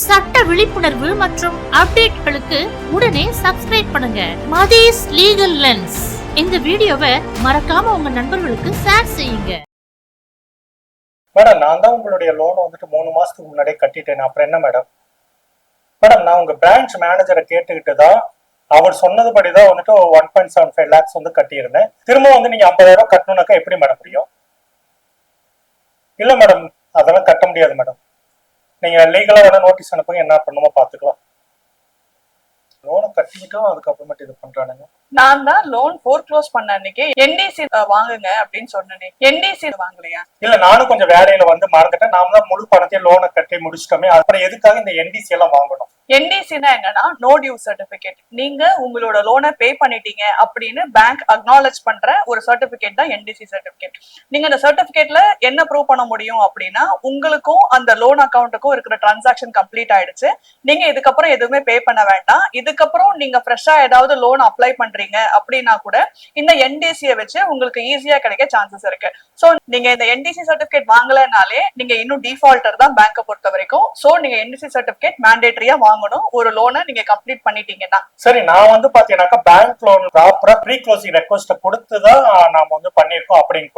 சட்ட விழிப்புணர்வு மற்றும் அப்டேட்களுக்கு உடனே சப்ஸ்கிரைப் பண்ணுங்க. மதீஸ் லீகல் லென்ஸ். இந்த வீடியோவை மறக்காம உங்க நண்பர்களுக்கு ஷேர் செய்யுங்க. மேடம் நான் தான் உங்களுடைய லோனை வந்துட்டு மூணு மாசத்துக்கு முன்னாடியே கட்டிட்டேன். அப்புறம் என்ன மேடம்? மேடம் நான் உங்க பிரான்ச் மேனேஜரை கேட்டுக்கிட்டு தான் அவர் சொன்னதுபடி தான் வந்துட்டு one point seven five lakhs வந்து கட்டியிருந்தேன். திரும்ப வந்து நீங்க ஐம்பதாயிரம் கட்டணும்னாக்கா எப்படி மேடம் முடியும்? இல்ல மேடம் அதெல்லாம் கட்ட முடியாது மேடம். நீங்க லீகலா வேணா நோட்டீஸ் அனுப்புங்க என்ன பண்ணுமோ பாத்துக்கலாம் லோனை கட்டிக்கிட்டோம் அதுக்கப்புறமேட்டு இது பண்றானுங்க. நான் தான் லோன் ஃபோர் க்ளோஸ் பண்ண அன்னைக்கு என்டிசி வாங்குங்க அப்படின்னு சொன்னேனே என்டிசி வாங்கலையா? இல்ல நானும் கொஞ்சம் வேலையில வந்து மறந்துட்டேன். நாம தான் முழு பணத்தையும் லோனை கட்டி முடிச்சிட்டோமே. அப்புறம் எதுக்காக இந்த என்டிசி எல்லாம் வாங்கணும்? என்டிசினா என்னன்னா நோ டியூ சர்டிபிகேட் நீங்க உங்களோட லோனை பே பண்ணிட்டீங்க அப்படின்னு பேங்க் அக்னாலேஜ் பண்ற ஒரு சர்டிபிகேட் தான் என்டிசி சர்டிபிகேட் நீங்க அந்த சர்டிபிகேட்ல என்ன ப்ரூவ் பண்ண முடியும் அப்படின்னா உங்களுக்கும் அந்த லோன் அக்கௌண்ட்டுக்கும் இருக்கிற டிரான்சாக்ஷன் கம்ப்ளீட் ஆயிடுச்சு. நீங்க இதுக்கப்புறம் எதுவுமே பே பண்ண வேண்டாம். இதுக்கப்புறம் நீங்க ஃப்ரெஷ்ஷா ஏதாவது லோன் அப்ளை பண்றீங்க அப்படின்னா கூட இந்த என்டிசியை வச்சு உங்களுக்கு ஈஸியா கிடைக்க சான்சஸ் இருக்கு. சோ நீங்க இந்த என்டிசி சர்டிபிகேட் வாங்கலைனாலே நீங்க இன்னும் டிஃபால்டர் தான் பேங்கை பொறுத்த வரைக்கும். சோ நீங்க என்டிசி சர்டிபிகேட் மேண்டேட்டரியா வாங்கணும். ஒரு லோனை நீங்க கம்ப்ளீட் பண்ணிட்டீங்கன்னா. சரி நான் வந்து பாத்தீங்கன்னாக்கா பேங்க் லோன் ப்ராப்பரா ப்ரீ க்ளோசிங் ரெக்வஸ்ட் கொடுத்து தான் நாம வந்து பண்ணிருக்கோம் அப்படின்னு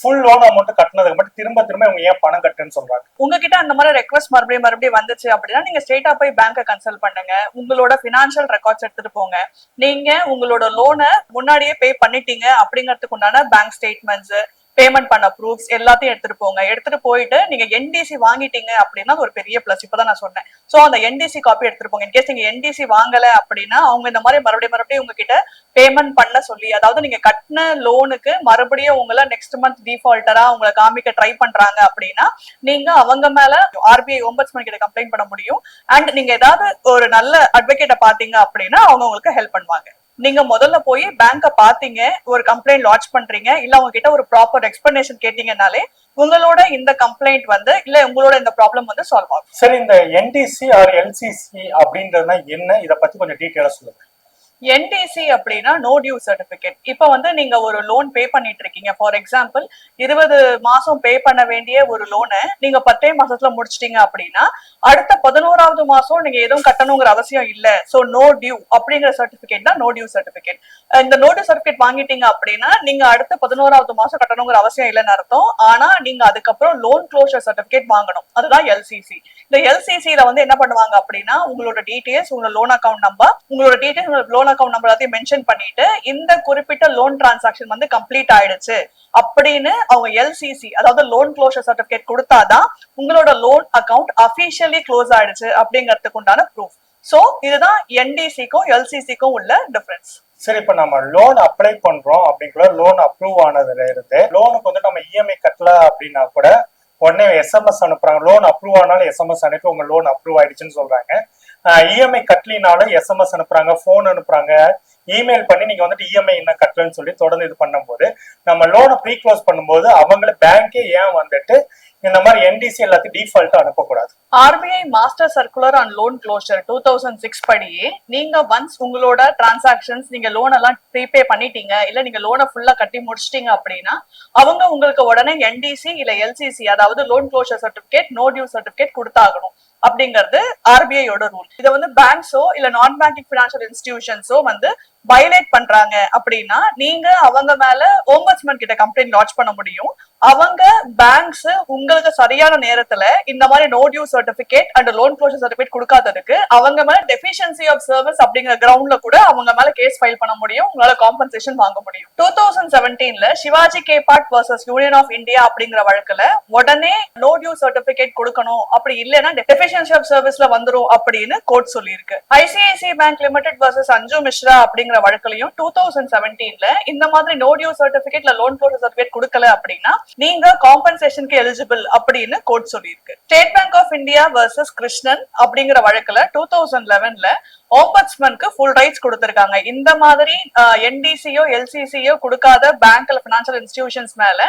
ஃபுல் லோன் அமௌண்ட் கட்டினதுக்கு மட்டும் திரும்ப திரும்ப இவங்க ஏன் பணம் கட்டுன்னு சொல்றாங்க. உங்ககிட்ட அந்த மாதிரி ரெக்வஸ்ட் மறுபடியும் மறுபடியும் வந்துச்சு அப்படின்னா நீங்க ஸ்ட்ரெயிட்டா போய் பேங்கை கன்சல்ட் பண்ணுங்க. உங்களோட பினான்சியல் ரெக்கார்ட்ஸ் எடுத்துட்டு போங்க. நீங்க உங்களோட லோனை முன்னாடியே பே பண்ணிட்டீங்க அப்படிங்கிறதுக்கு உண்டான பேங்க் ஸ்டேட்மெண்ட்ஸ் பேமெண்ட் பண்ண ப்ரூஃப்ஸ் எல்லாத்தையும் எடுத்துட்டு போங்க. எடுத்துட்டு போயிட்டு நீங்க என்டிசி வாங்கிட்டீங்க அப்படின்னா ஒரு பெரிய பிளஸ் இப்பதான் நான் சொன்னேன். சோ அந்த என்டிசி காப்பி எடுத்துட்டு போங்க. இன்கேஸ் நீங்க என்டிசி வாங்கல அப்படின்னா அவங்க இந்த மாதிரி மறுபடியும் மறுபடியும் உங்ககிட்ட பேமெண்ட் பண்ண சொல்லி அதாவது நீங்க கட்டின லோனுக்கு மறுபடியும் உங்களை நெக்ஸ்ட் மந்த் டிஃபால்ட்டரா உங்களை காமிக்க ட்ரை பண்றாங்க அப்படின்னா நீங்க அவங்க மேல ஆர்பிஐ ஒம்பட்ஸ்மன் கிட்ட கம்ப்ளைண்ட் பண்ண முடியும். அண்ட் நீங்க ஏதாவது ஒரு நல்ல அட்வொகேட்டை பாத்தீங்க அப்படின்னா அவங்க உங்களுக்கு ஹெல்ப் பண்ணுவாங்க. நீங்க முதல்ல போய் பேங்க பாத்தீங்க ஒரு கம்ப்ளைண்ட் லாச் பண்றீங்க இல்ல அவங்க கிட்ட ஒரு ப்ராப்பர் எக்ஸ்பிளனேஷன் கேட்டீங்கனாலே உங்களோட இந்த கம்ப்ளைண்ட் வந்து இல்ல உங்களோட இந்த ப்ராப்ளம் வந்து சால்வ் ஆகும். சரி இந்த என்டிசி ஆர் எல்சிசி அப்படின்றதுனா என்ன? இதை பத்தி கொஞ்சம் டீட்டெயிலா சொல்லுங்க. என்டிசி அப்படின்னா நோ டியூ சர்டிபிகேட் இப்போ வந்து நீங்க ஒரு லோன் பே பண்ணிட்டு இருக்கீங்க ஃபார் எக்ஸாம்பிள் இருபது மாசம் பே பண்ண வேண்டிய ஒரு லோனை நீங்க பத்தே மாசத்துல முடிச்சிட்டீங்க அப்படின்னா அடுத்த பதினோராவது மாசம் நீங்க எதுவும் கட்டணுங்கிற அவசியம் இல்ல. சோ நோ டியூ அப்படிங்கிற சர்டிபிகேட் தான் நோ டியூ சர்டிபிகேட் இந்த நோ டியூ சர்டிபிகேட் வாங்கிட்டீங்க அப்படின்னா நீங்க அடுத்த பதினோராவது மாசம் கட்டணுங்கிற அவசியம் இல்லைன்னு அர்த்தம். ஆனா நீங்க அதுக்கப்புறம் லோன் க்ளோஷர் சர்டிபிகேட் வாங்கணும். அதுதான் எல்சிசி இந்த எல்சிசியில வந்து என்ன பண்ணுவாங்க அப்படின்னா உங்களோட டீடைல்ஸ் உங்களோட லோன் அக்கௌண்ட் நம்பர் உங்களோட details loan loan account number எல்லாத்தையும் மென்ஷன் பண்ணிட்டு இந்த குறிப்பிட்ட லோன் டிரான்சாக்ஷன் வந்து கம்ப்ளீட் ஆயிடுச்சு. அப்படின்னு அவங்க எல்சிசி அதாவது லோன் க்ளோஷர் சர்டிபிகேட் கொடுத்தாதான் உங்களோட லோன் அக்கவுண்ட் அபிஷியலி க்ளோஸ் ஆயிடுச்சு அப்படிங்கிறதுக்கு உண்டான ப்ரூஃப் சோ இதுதான் என்டிசிக்கும் எல்சிசிக்கும் உள்ள டிஃபரன்ஸ் சரி இப்ப நம்ம லோன் அப்ளை பண்றோம் அப்படிங்கிற லோன் அப்ரூவ் ஆனதுல இருந்து லோனுக்கு வந்து நம்ம இஎம்ஐ கட்டல அப்படின்னா கூட உடனே எஸ்எம்எஸ் அனுப்புறாங்க. லோன் அப்ரூவ் ஆனாலும் எஸ்எம்எஸ் அனுப்பி உங்க லோன் அப்ரூவ் ஆயிடுச்சுன்னு சொல்றாங்க. இஎம்ஐ கட்டலினாலும் எஸ்எம்எஸ் அனுப்புறாங்க ஃபோன் அனுப்புறாங்க. இமெயில் பண்ணி நீங்க வந்துட்டு இஎம்ஐ என்ன கட்டலன்னு சொல்லி தொடர்ந்து இது பண்ணும்போது நம்ம லோனை ப்ரீ க்ளோஸ் பண்ணும்போது அவங்கள பேங்கே ஏன் வந்துட்டு இந்த மாதிரி என்டிசி எல்லாத்தையும் டிஃபால்ட்டா அனுப்பக்கூடாது? RBI master circular on loan closure two thousand six படியே நீங்க ஒன்ஸ் உங்களோட டிரான்சாக்ஷன்ஸ் நீங்க லோன் எல்லாம் ப்ரீபே பண்ணிட்டீங்க இல்ல நீங்க லோனை ஃபுல்லா கட்டி முடிச்சிட்டீங்க அப்படின்னா அவங்க உங்களுக்கு உடனே என்டிசி இல்ல எல்சிசி அதாவது loan closure certificate no due certificate கொடுத்தாகணும். அப்படிங்கிறது ஆர்பிஐயோட ரூல் இதை வந்து பேங்க்ஸோ இல்ல நான் பேங்கிங் பினான்சியல் இன்ஸ்டிடியூஷன்ஸோ வந்து வயலேட் பண்றாங்க அப்படின்னா நீங்க அவங்க மேல ஓம்பட்ஸ்மேன் கிட்ட கம்ப்ளைண்ட் லாட்ச் பண்ண முடியும். அவங்க பேங்க்ஸ் உங்களுக்கு சரியான நேரத்துல இந்த மாதிரி no due certificate and loan closure certificate கொடுக்காததுக்கு அவங்க மேல டெஃபிஷியன்சி ஆஃப் சர்வீஸ் அப்படிங்கிற கிரவுண்ட்ல கூட அவங்க மேல கேஸ் ஃபைல் பண்ண முடியும். உங்களால காம்பன்சேஷன் வாங்க முடியும். Two thousand செவன்டீன்ல Shivaji K Pat versus union of India அப்படிங்கிற வழக்குல உடனே நோ டியூ சர்டிபிகேட் கொடுக்கணும். அப்படி இல்லைன்னா ரிலேஷன்ஷிப் சர்வீஸ்ல வந்துரும் அப்படின்னு கோர்ட் சொல்லியிருக்கு. ஐசிஐசிஐ பேங்க் லிமிடெட் வர்சஸ் அஞ்சு மிஸ்ரா அப்படிங்கிற வழக்கிலையும் டூ தௌசண்ட் செவன்டீன்ல இந்த மாதிரி நோ டியூ சர்டிபிகேட்ல லோன் போட்டு சர்டிபிகேட் கொடுக்கல அப்படின்னா நீங்க காம்பன்சேஷனுக்கு எலிஜிபிள் அப்படின்னு கோர்ட் சொல்லியிருக்கு. State Bank of India versus Krishnan அப்படிங்கிற வழக்குல டூ தௌசண்ட் லெவன்ல ஓம்பட்ஸ்மனுக்கு ஃபுல் ரைட்ஸ் கொடுத்திருக்காங்க. இந்த மாதிரி என்டிசியோ எல்சிசியோ கொடுக்காத பேங்க்ல பினான்சியல் இன்ஸ்டிடியூஷன்ஸ் மேல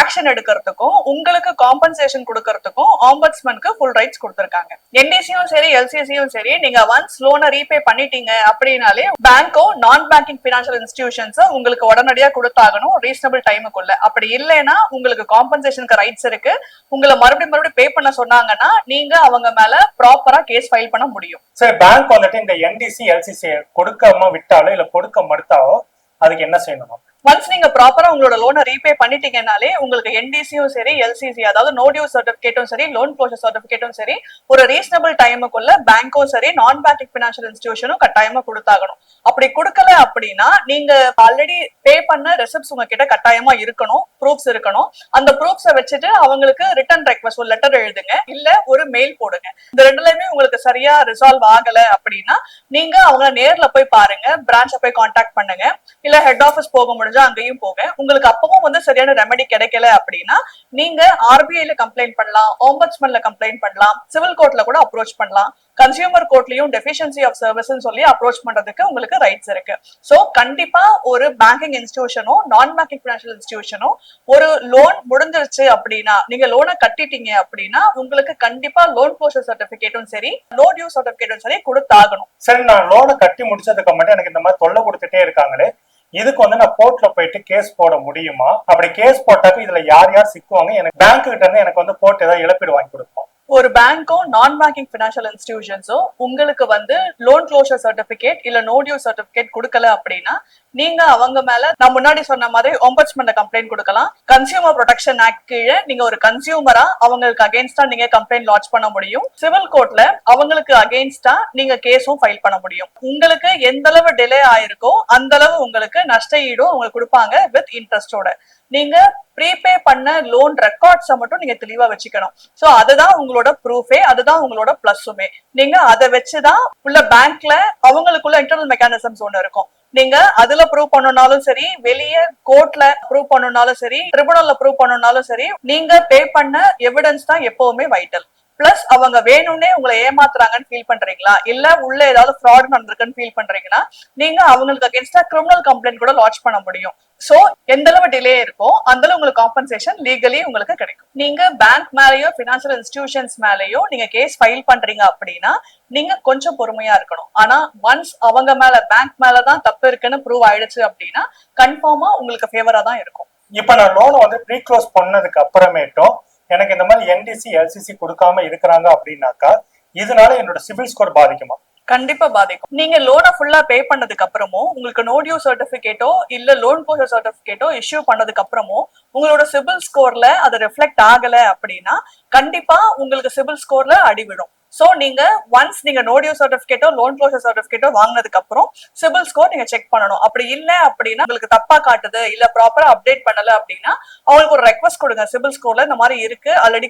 ஆக்ஷன் எடுக்கிறதுக்கும் உங்களுக்கு காம்பன்சேஷன் கொடுக்கறதுக்கும் ஆம்பட்ஸ்மனுக்கு ஃபுல் ரைட்ஸ் கொடுத்திருக்காங்க. என்டிசியும் சரி எல்சிசியும் சரி நீங்க ஒன்ஸ் லோனை ரீபே பண்ணிட்டீங்க அப்படின்னாலே பேங்கோ நான் பேங்கிங் பினான்சியல் இன்ஸ்டிடியூஷன்ஸ் உங்களுக்கு உடனடியா கொடுத்தாகணும் ரீசனபிள் டைமுக்குள்ள அப்படி இல்லைன்னா உங்களுக்கு காம்பன்சேஷனுக்கு ரைட்ஸ் இருக்கு. உங்களை மறுபடியும் மறுபடியும் பே பண்ண சொன்னாங்கன்னா நீங்க அவங்க மேல ப்ராப்பரா கேஸ் ஃபைல் பண்ண முடியும். சார் பேங்க் வந்துட்டு இந்த என்டிசி எல்சிசி கொடுக்காம விட்டாலோ இல்ல கொடுக்க மறுத்தாலோ அதுக்கு என்ன செய்யணும்? ஒன்ஸ் நீங்க ப்ராப்பரா உங்களோட லோனை ரீபே பண்ணிட்டீங்கனாலே உங்களுக்கு என்டிசியும் சரி எல்சிசி அதாவது நோ டியூ சர்டிபிகேட்டும் சரி லோன் க்ளோஷர் சர்டிபிகேட்டும் சரி ஒரு ரீசனபிள் டைமுக்குள்ள பேங்க்கும் சரி நான் பேங்கிங் பினான்சியல் இன்ஸ்டியூஷனும் கட்டாயமா கொடுத்தாகணும். அப்படி கொடுக்கல அப்படின்னா நீங்க ஆல்ரெடி பே பண்ண ரெசிப்ட்ஸ் உங்ககிட்ட கட்டாயமா இருக்கணும் ப்ரூஃப்ஸ் இருக்கணும். அந்த ப்ரூஃப்ஸை வச்சுட்டு அவங்களுக்கு ரிட்டர்ன் ரெக்வஸ்ட் ஒரு லெட்டர் எழுதுங்க இல்ல ஒரு மெயில் போடுங்க. இந்த ரெண்டுலயுமே உங்களுக்கு சரியா ரிசால்வ் ஆகல அப்படின்னா நீங்க அவங்க நேர்ல போய் பாருங்க பிரான்ச்ச போய் காண்டாக்ட் பண்ணுங்க இல்ல ஹெட் ஆபீஸ் போக முடிஞ்சா அங்கேயும் போங்க. உங்களுக்கு அப்பவும் வந்து சரியான ரெமெடி கிடைக்கல அப்படின்னா நீங்க ஆர்பிஐல கம்ப்ளைண்ட் பண்ணலாம் ஓம்பட்ஸ்மன்ல கம்ப்ளைண்ட் பண்ணலாம் சிவில் கோர்ட்ல கூட அப்ரோச் பண்ணலாம். கன்சியூமர் கோர்ட்லயும் டெபிஷியன்சி ஆஃப் சர்வீஸ் சொல்லி அப்ரோச் பண்றதுக்கு உங்களுக்கு ரைட்ஸ் இருக்கு. சோ கண்டிப்பா ஒரு பேங்கிங் இன்ஸ்டிடியூஷனோ நான் பேங்கிங் பினான்சியல் இன்ஸ்டிடியூஷனோ ஒரு லோன் முடிஞ்சிருச்சு அப்படின்னா நீங்க லோனை கட்டிட்டீங்க அப்படின்னா உங்களுக்கு கண்டிப்பா லோன் க்ளோஷர் சர்டிபிகேட்டும் சரி லோன் டியூ சர்டிபிகேட்டும் சரி கொடுத்தாகணும். சரி நான் லோனை கட்டி முடிச்சதுக்கு மட்டும் எனக்கு இந்த மாதிரி தொல்லை கொடுத்துட்டே இருக்காங்களே இதுக்கு வந்து நான் கோர்ட்ல போயிட்டு கேஸ் போட முடியுமா? அப்படி கேஸ் போட்டாக்க இதுல யார் யார் சிக்குவாங்க? எனக்கு பேங்க் கிட்ட இருந்து எனக்கு வந்து போட்டு ஏதாவது இழப்பீடு வாங்கி கொடுப்போம் ஒரு பேங்க்கோ நான் பேங்கிங் பினான்சியல் இன்ஸ்டிடியூஷன்ஸோ உங்களுக்கு வந்து லோன் க்ளோஷர் சர்டிபிகேட் இல்ல நோடியூ சர்டிபிகேட் கொடுக்கல அப்படின்னா நீங்க அவங்க மேல நான் முன்னாடி சொன்ன மாதிரி ஒம்பட்ஸ்மெண்ட் கம்ப்ளைண்ட் கொடுக்கலாம். கன்சியூமர் ப்ரொடெக்ஷன் ஆக்ட் கீழே நீங்க ஒரு கன்சியூமரா அவங்களுக்கு அகேன்ஸ்டா நீங்க கம்ப்ளைண்ட் லான்ச் பண்ண முடியும். சிவில் கோர்ட்ல அவங்களுக்கு அகேன்ஸ்டா நீங்க கேஸும் ஃபைல் பண்ண முடியும். உங்களுக்கு எந்த அளவு டிலே ஆயிருக்கோ அந்த அளவு உங்களுக்கு நஷ்ட ஈடும் உங்களுக்கு கொடுப்பாங்க வித் இன்ட்ரெஸ்டோட நீங்க ப்ரீபே பண்ண லோன் ரெக்கார்ட்ஸை மட்டும் நீங்க தெளிவா வச்சுக்கணும். சோ அதுதான் உங்களோட ப்ரூஃபே அதுதான் உங்களோட பிளஸ்ஸுமே நீங்க அதை வச்சுதான் உள்ள பேங்க்ல அவங்களுக்குள்ள இன்டர்னல் மெக்கானிசம்ஸ் ஒன்று இருக்கும். நீங்க அதுல ப்ரூவ் பண்ணனாலும் சரி வெளிய கோர்ட்ல ப்ரூவ் பண்ணனாலும் சரி ட்ரிபுனல்ல ப்ரூவ் பண்ணனாலும் சரி நீங்க பே பண்ண எவிடன்ஸ் தான் எப்பவுமே வைட்டல் பிளஸ் அவங்க வேணும்னே உங்களை ஏமாத்துறாங்கன்னு ஃபீல் பண்றீங்களா? இல்ல உள்ள ஏதாவது ஃப்ராட் நடந்திருக்குன்னு ஃபீல் பண்றீங்கன்னா நீங்க அவங்களுக்கு அகேன்ஸ்டா கிரிமினல் கம்ப்ளைண்ட் கூட லான்ச் பண்ண முடியும். சோ எந்த அளவு டிலே இருக்கோ அந்த அளவு உங்களுக்கு காம்பன்சேஷன் லீகலி உங்களுக்கு கிடைக்கும். நீங்க பேங்க் மேலயோ பினான்சியல் இன்ஸ்டிடியூஷன்ஸ் மேலயோ நீங்க கேஸ் ஃபைல் பண்றீங்க அப்படின்னா நீங்க கொஞ்சம் பொறுமையா இருக்கணும். ஆனா ஒன்ஸ் அவங்க மேல பேங்க் மேலதான் தப்பு இருக்குன்னு ப்ரூவ் ஆயிடுச்சு அப்படின்னா கன்ஃபார்மா உங்களுக்கு ஃபேவரா தான் இருக்கும். இப்ப நான் லோனை வந்து ப்ரீ க்ளோஸ் பண்ணதுக்கு அப்புறமேட்டும் எனக்கு இந்த மாதிரி என்டிசி எல்சிசி கொடுக்காம இருக்கிறாங்க அப்படின்னாக்கா இதனால என்னோட சிபில் ஸ்கோர் பாதிக்குமா? கண்டிப்பா பாதிக்கும். நீங்க லோனை ஃபுல்லா பே பண்ணதுக்கு அப்புறமும் உங்களுக்கு நோடியோ சர்டிபிகேட்டோ இல்ல லோன் போஸ்டர் சர்டிபிகேட்டோ இஷ்யூ பண்ணதுக்கு அப்புறமும் உங்களோட சிபில் ஸ்கோர்ல அது ரிஃப்ளெக்ட் ஆகல அப்படின்னா கண்டிப்பா உங்களுக்கு சிபில் ஸ்கோர்ல அடிவிடும். ஸோ நீங்க ஒன்ஸ் நீங்க நோடியோ சர்டிஃபிகேட்டோ சர்டிபிகேட்டோ லோன் க்ளோசர் சர்டிபிகேட்டோ வாங்கினதுக்கு அப்புறம் சிபில் ஸ்கோர் நீங்க செக் பண்ணணும். அப்படி இல்லை அப்படின்னா உங்களுக்கு தப்பா காட்டுது இல்ல ப்ராப்பரா அப்டேட் பண்ணல அப்படின்னா அவங்களுக்கு ஒரு ரெக்வஸ்ட் கொடுங்க. சிபில் ஸ்கோர்ல இந்த மாதிரி இருக்கு. ஆல்ரெடி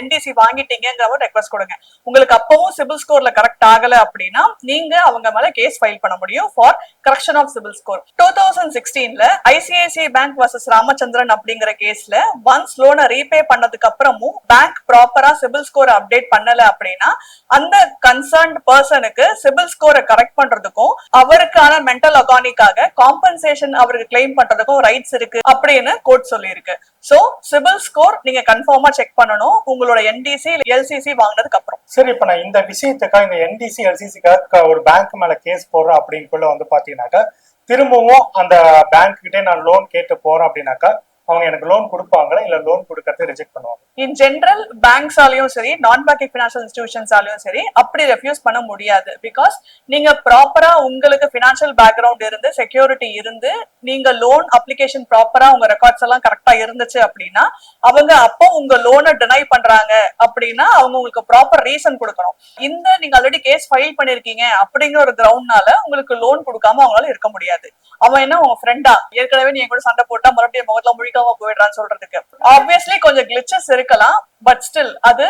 என்டிசி வாங்கிட்டீங்கிற ஒரு ரெக்வஸ்ட் கொடுங்க. உங்களுக்கு அப்பவும் சிபில் ஸ்கோர்ல கரெக்ட் ஆகல அப்படின்னா நீங்க அவங்க மேல கேஸ் ஃபைல் பண்ண முடியும் for correction of CIBIL score two thousand சிக்ஸ்டீன்ல ICICI bank versus Ramachandran அப்படிங்கிற கேஸ்ல ஒன்ஸ் லோனை ரீபே பண்ணதுக்கு அப்புறமும் பேங்க் ப்ராப்பரா சிபில் ஸ்கோர் அப்டேட் பண்ணல அப்படின்னா அந்த கன்சர்ன்ட் பர்சனுக்கு சிபில் ஸ்கோரை கரெக்ட் பண்றதுக்கும் அவருக்கான மென்டல் அகானிக்காக காம்பன்சேஷன் அவருக்கு கிளைம் பண்றதுக்கும் ரைட்ஸ் இருக்கு அப்படின்னு கோர்ட் சொல்லியிருக்கு. சோ சிபில் ஸ்கோர் நீங்க கன்ஃபார்மா செக் பண்ணணும். உங்களோட என்டிசி எல்சிசி வாங்கினதுக்கு அப்புறம். சரி இப்ப நான் இந்த விஷயத்துக்காக இந்த என்டிசி எல்சிசிக்காக ஒரு பேங்க் மேல கேஸ் போடுறேன் அப்படின்னுக்குள்ள வந்து பாத்தீங்கன்னாக்கா திரும்பவும் அந்த பேங்க் கிட்டே நான் லோன் கேட்டு போறேன் அப்படின்னாக்கா அவங்க எனக்கு லோன் கொடுப்பாங்களா இல்ல லோன் கொடுக்கறது ரிஜெக்ட் பண்ணுவாங்க? இன் ஜென்ரல் பேங்க்ஸாலையும் சரி நான் பேங்கிங் பினான்சியல் இன்ஸ்டிடியூஷன்ஸாலையும் சரி அப்படி ரெஃப்யூஸ் பண்ண முடியாது. பிகாஸ் நீங்க ப்ராப்பரா உங்களுக்கு பினான்சியல் பேக்ரவுண்ட் இருந்து செக்யூரிட்டி இருந்து நீங்க லோன் அப்ளிகேஷன் ப்ராப்பரா உங்க ரெக்கார்ட்ஸ் எல்லாம் கரெக்டா இருந்துச்சு அப்படின்னா அவங்க அப்போ உங்க லோனை டினை பண்றாங்க அப்படின்னா அவங்க உங்களுக்கு ப்ராப்பர் ரீசன் கொடுக்கணும். இந்த நீங்க ஆல்ரெடி கேஸ் ஃபைல் பண்ணிருக்கீங்க அப்படிங்கிற ஒரு கிரவுண்ட்னால உங்களுக்கு லோன் கொடுக்காம அவங்களால இருக்க முடியாது. அவன் என்ன உங்க ஃப்ரெண்டா ஏற்கனவே நீங்க கூட சண்டை போட்டா மறுபடியும் முகத்துல முழிக்காம போயிடுறான்னு சொல்றதுக்கு. ஆப்வியஸ்லி கொஞ்சம் கிளிச்சஸ் இருக்கலாம் பட் ஸ்டில் அது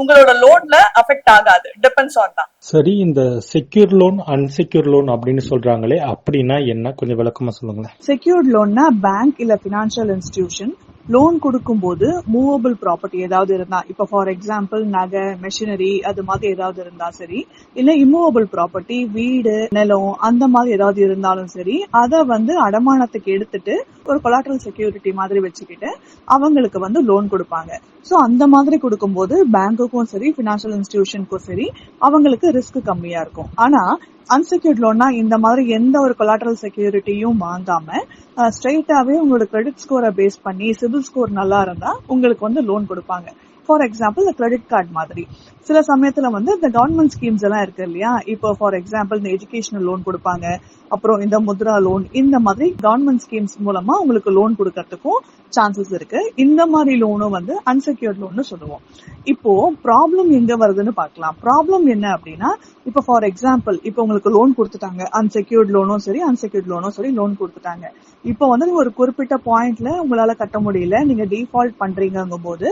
உங்களோட லோன்ல அஃபெக்ட் ஆகாது. டிபெண்ட்ஸ் ஆன் தான். சரி இந்த செக்யூர் லோன் அன்செக்யூர் லோன் அப்படின்னு சொல்றாங்களே அப்படின்னா என்ன? கொஞ்சம் விளக்கமா சொல்லுங்களேன். செக்யூர்ட் லோன்னா பேங்க் இல்ல பினான்சியல் இன்ஸ்டிடியூஷன் லோன் கொடுக்கும்போது மூவபிள் ப்ராப்பர்ட்டி ஏதாவது இருந்தா இப்ப ஃபார் எக்ஸாம்பிள் நகை மெஷினரி அது மாதிரி ஏதாவது இருந்தா சரி இல்ல இம்மூவபிள் ப்ராப்பர்ட்டி வீடு நிலம் அந்த மாதிரி ஏதாவது இருந்தாலும் சரி அதை வந்து அடமானத்துக்கு எடுத்துட்டு ஒரு கொலாட்ரல் செக்யூரிட்டி மாதிரி வச்சுக்கிட்டு அவங்களுக்கு வந்து லோன் கொடுப்பாங்க. சோ அந்த மாதிரி கொடுக்கும்போது பேங்குக்கும் சரி பினான்சியல் இன்ஸ்டிடியூஷனுக்கும் சரி அவங்களுக்கு ரிஸ்க் கம்மியா இருக்கும். ஆனா அன்செக்யூர்ட் லோன்னா இந்த மாதிரி எந்த ஒரு கொலாட்ரல் செக்யூரிட்டியும் வாங்காம ஸ்ட்ரைட்டாவே உங்களோட கிரெடிட் ஸ்கோரை பேஸ் பண்ணி சிபில் ஸ்கோர் நல்லா இருந்தா உங்களுக்கு வந்து லோன் கொடுப்பாங்க. ஃபார் எக்ஸாம்பிள் கிரெடிட் கார்டு மாதிரி. சில சமயத்துல வந்து இந்த கவர்மெண்ட் ஸ்கீம்ஸ் எல்லாம் இருக்கு இல்லையா? இப்போ ஃபார் எக்ஸாம்பிள் இந்த எஜுகேஷனல் லோன் கொடுப்பாங்க. அப்புறம் இந்த முத்ரா லோன் இந்த மாதிரி கவர்மெண்ட் ஸ்கீம்ஸ் மூலமா உங்களுக்கு லோன் கொடுக்கறதுக்கும் சான்சஸ் இருக்கு. இந்த மாதிரி லோனும் வந்து அன்செக்யூர்ட் லோன்னு சொல்லுவோம். இப்போ ப்ராப்ளம் எங்க வருதுன்னு பார்க்கலாம். ப்ராப்ளம் என்ன அப்படின்னா இப்போ ஃபார் எக்ஸாம்பிள் இப்போ உங்களுக்கு லோன் கொடுத்துட்டாங்க. அன்செக்யூர்ட் லோனும் சரி அன்செக்யூர்ட் லோனும் சரி லோன் கொடுத்துட்டாங்க. இப்போ வந்து ஒரு குறிப்பிட்ட பாயிண்ட்ல உங்களால கட்ட முடியல. நீங்க டிஃபால்ட் பண்றீங்கும் போது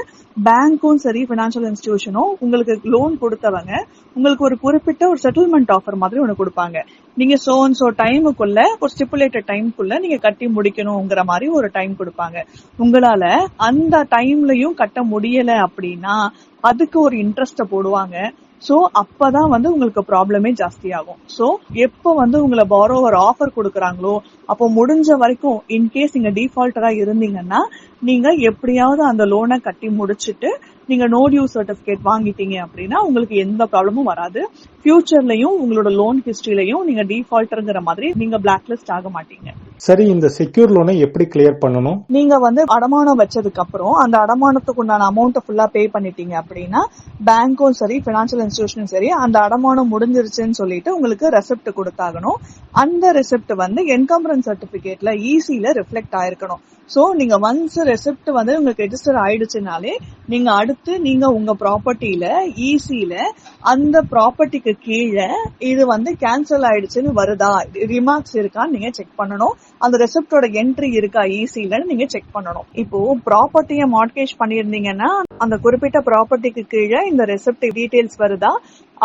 பேங்க்கும் சரி பினான்சியல் இன்ஸ்டிடியூஷனும் உங்களுக்கு லோன் கொடுத்தவங்க உங்களுக்கு ஒரு குறிப்பிட்ட ஒரு செட்டில்மெண்ட் ஆஃபர் மாதிரி ஒன்று கொடுப்பாங்க. நீங்க சோ அண்ட் சோ டைமுக்குள்ள ஒரு ஸ்டிப்புலேட்டட் டைமுக்குள்ள நீங்க கட்டி முடிக்கணுங்கிற மாதிரி ஒரு டைம் கொடுப்பாங்க. உங்களால அந்த டைம்லயும் கட்ட முடியல அப்படின்னா அதுக்கு ஒரு இன்ட்ரெஸ்ட போடுவாங்க. சோ அப்பதான் வந்து உங்களுக்கு ப்ராப்ளமே ஜாஸ்தி ஆகும் சோ எப்போ வந்து உங்களை பாரோவர் ஆஃபர் கொடுக்குறாங்களோ அப்போ முடிஞ்ச வரைக்கும் இன்கேஸ் நீங்க டிஃபால்டரா இருந்தீங்கன்னா நீங்க எப்படியாவது அந்த லோனை கட்டி முடிச்சிட்டு நீங்க நோ டியூ சர்டிபிகேட் வாங்கிட்டீங்க அப்படின்னா உங்களுக்கு எந்த ப்ராப்ளமும் வராது. ஃபியூச்சர்லயும் உங்களோட லோன் ஹிஸ்டரியிலையும் நீங்க டிஃபால்டர்ங்கிற மாதிரி நீங்க பிளாக் லிஸ்ட் ஆக மாட்டீங்க. சரி இந்த செக்யூர் லோனை எப்படி கிளியர் பண்ணணும்? நீங்க வந்து அடமானம் வச்சதுக்கு அப்புறம் அந்த அடமானத்துக்கு உண்டான அமௌண்ட்டை ஃபுல்லா பே பண்ணிட்டீங்க அப்படின்னா பேங்க்கும் சரி பினான்சியல் இன்ஸ்டிடியூஷனும் சரி அந்த அடமானம் முடிஞ்சிருச்சுன்னு சொல்லிட்டு உங்களுக்கு ரெசிப்ட் கொடுத்தாகணும். அந்த ரெசிப்ட் வந்து என்கம்பரன்ஸ் சர்டிபிகேட்ல ஈஸியில ரிஃப்ளெக்ட் ஆயிருக்கணும். சோ நீங்க ஒன்ஸ் ரெசிப்ட் வந்து உங்களுக்கு ரெஜிஸ்டர் ஆயிடுச்சுனாலே நீங்க அடுத்து நீங்க உங்க ப்ராப்பர்ட்டியில ஈஸியில அந்த ப்ராப்பர்ட்டிக்கு கீழே இது வந்து கேன்சல் ஆயிடுச்சுன்னு வருதா? ரிமார்க்ஸ் இருக்கான்னு நீங்க செக் பண்ணணும். அந்த ரெசிப்டோட என்ட்ரி இருக்கா ஈஸிலன்னு நீங்க செக் பண்ணணும். இப்போ ப்ராப்பர்ட்டியை மார்க்கேஜ் பண்ணியிருந்தீங்கன்னா அந்த குறிப்பிட்ட ப்ராப்பர்ட்டிக்கு கீழே இந்த ரெசிப்ட் டீடைல்ஸ் வருதா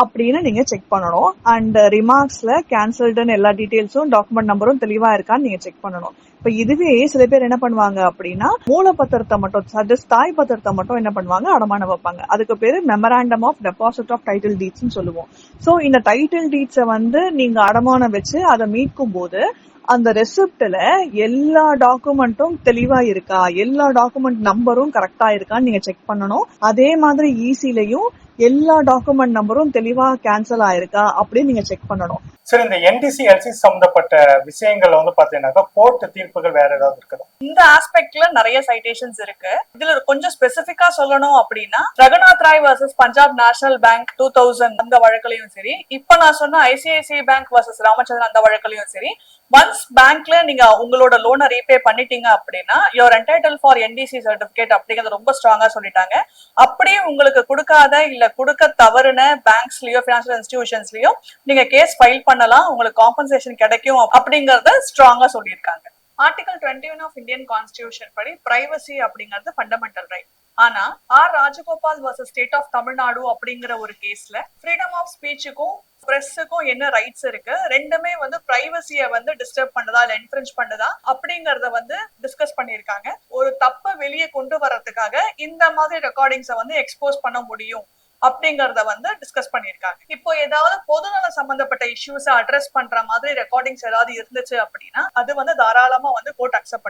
அப்படின்னு நீங்க செக் பண்ணணும். அண்ட் ரிமார்க்ஸ்ல கேன்சல்டுன்னு எல்லா டீடைல்ஸும் டாக்குமெண்ட் நம்பரும் தெளிவா இருக்கான்னு நீங்க செக் பண்ணணும். இப்ப இதுவே சில பேர் என்ன பண்ணுவாங்க அப்படின்னா மூல பத்திரத்தை மட்டும் ஜஸ்ட் தாய் பத்திரத்தை மட்டும் என்ன பண்ணுவாங்க? அடமானம் வைப்பாங்க. அதுக்கு பேரு memorandum of deposit of title deeds சொல்லுவோம். சோ இந்த டைட்டில் டீட்ஸை வந்து நீங்க அடமானம் வச்சு அதை மீட்கும் போது அந்த ரெசிப்ட்ல எல்லா டாக்குமெண்ட்டும் தெளிவா இருக்கா? எல்லா டாக்குமெண்ட் நம்பரும் கரெக்டா இருக்கான்னு நீங்க செக் பண்ணணும். அதே மாதிரி ஈஸிலையும் எல்லா டாக்குமெண்ட் நம்பரும் தெளிவா கேன்சல் ஆயிருக்கா அப்படின்னு நீங்க செக் பண்ணணும். சரி இந்த என்டிசி எல்சி சம்பந்தப்பட்ட விஷயங்கள் வந்து பாத்தீங்கன்னாக்கா கோர்ட் தீர்ப்புகள் வேற ஏதாவது இருக்குதா? இந்த ஆஸ்பெக்ட்ல நிறைய சைட்டேஷன்ஸ் இருக்கு. இதுல கொஞ்சம் ஸ்பெசிபிக்கா சொல்லணும் அப்படின்னா Raghunath Rai versus Punjab national bank two thousand அந்த வழக்கிலையும் சரி இப்ப நான் சொன்ன ஐசிஐசிஐ பேங்க் வர்சஸ் ராமச்சந்திரன் அந்த வழக்கிலையும் சரி ஒன்ஸ் பேங்க்ல நீங்க உங்களோட லோனை ரீபே பண்ணிட்டீங்க அப்படின்னா your entitle for NDC certificate அப்படிங்கறது ரொம்ப ஸ்ட்ராங்கா சொல்லிட்டாங்க. அப்படியே உங்களுக்கு கொடுக்காத இல்ல கொடுக்க தவறுன பேங்க்ஸ்லயோ பினான்சியல் இன்ஸ்டிடியூஷன்ஸ்லயோ நீங்க கேஸ் ஃபைல் பண்ண பண்ணலாம் உங்களுக்கு காம்பன்சேஷன் கிடைக்கும் அப்படிங்கறத ஸ்ட்ராங்கா சொல்லியிருக்காங்க. Article twenty one of Indian constitution படி பிரைவசி அப்படிங்கிறது ஃபண்டமெண்டல் ரைட் ஆனா R. Rajagopal versus state of Tamil Nadu அப்படிங்கிற ஒரு கேஸ்ல ஃப்ரீடம் ஆஃப் ஸ்பீச்சுக்கும் பிரஸுக்கும் என்ன ரைட்ஸ் இருக்கு? ரெண்டுமே வந்து பிரைவசிய வந்து டிஸ்டர்ப் பண்ணுதா இல்ல என்ஃபரன்ஸ் பண்ணுதா அப்படிங்கறத வந்து டிஸ்கஸ் பண்ணிருக்காங்க ஒரு தப்ப வெளியே கொண்டு வர்றதுக்காக இந்த மாதிரி ரெக்கார்டிங்ஸை வந்து எக்ஸ்போஸ் பண்ண முடியும். அப்படிங்கறத வந்து டிஸ்கஸ் பண்ணிருக்காங்க இப்போ ஏதாவது பொதுநல சம்பந்தப்பட்ட இஷ்யூஸ் அட்ரஸ் பண்ற மாதிரி ரெக்கார்டிங்ஸ் ஏதாவது இருந்துச்சு அப்படின்னா அது வந்து தாராளமா வந்து கோர்ட் அக்செப்ட்